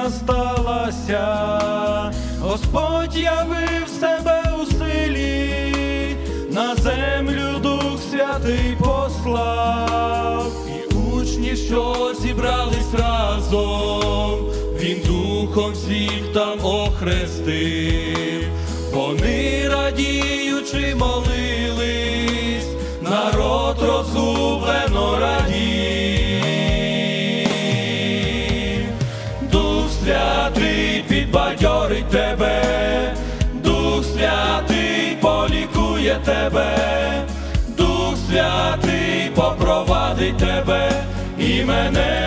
дивна сталася, Господь явив себе у силі, на землю Дух Святий послав, і учні, що зібрались разом, він духом всіх там охрестив, вони радіючи молились, полікує тебе, Дух Святий попровадить тебе і мене.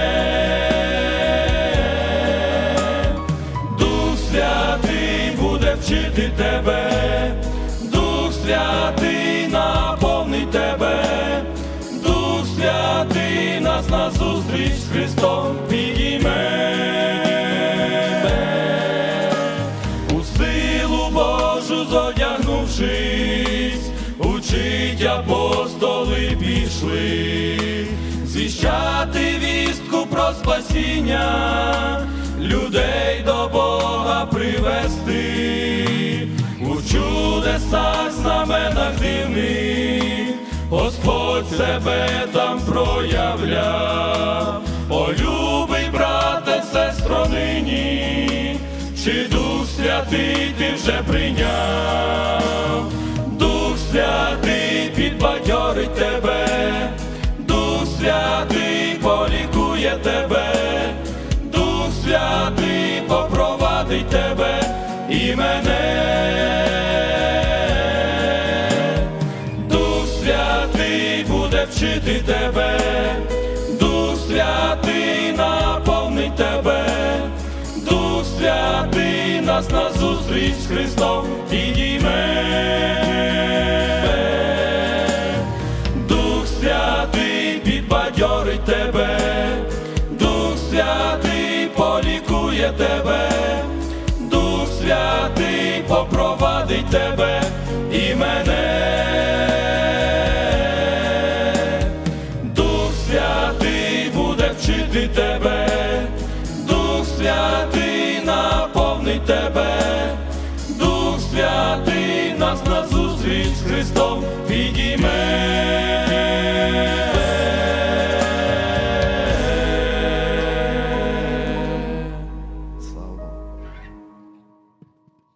Дух Святий буде вчити тебе, Дух Святий наповнить тебе, Дух Святий нас на зустріч з Христом підійме. У силу Божу зодягнувшись, учить апостоли пішли, звіщати вістку про спасіння, людей до Бога привести, у чудесах, знаменах дивних, Господь себе там проявляв, О, любий брате, сестро нині, чи Дух Святий ти вже прийняв, Святий попровадить тебе і мене. Дух Святий буде вчити тебе, Дух Святий наповнить тебе, Дух Святий нас на зустріч з Христом підійме. Дух Святий підбадьорить тебе, Дух Святий полікує тебе, Дух Святий попровадить тебе і мене. Дух Святий буде вчити тебе, Дух Святий наповнить тебе, Дух Святий нас на зустріч з Христом підійме.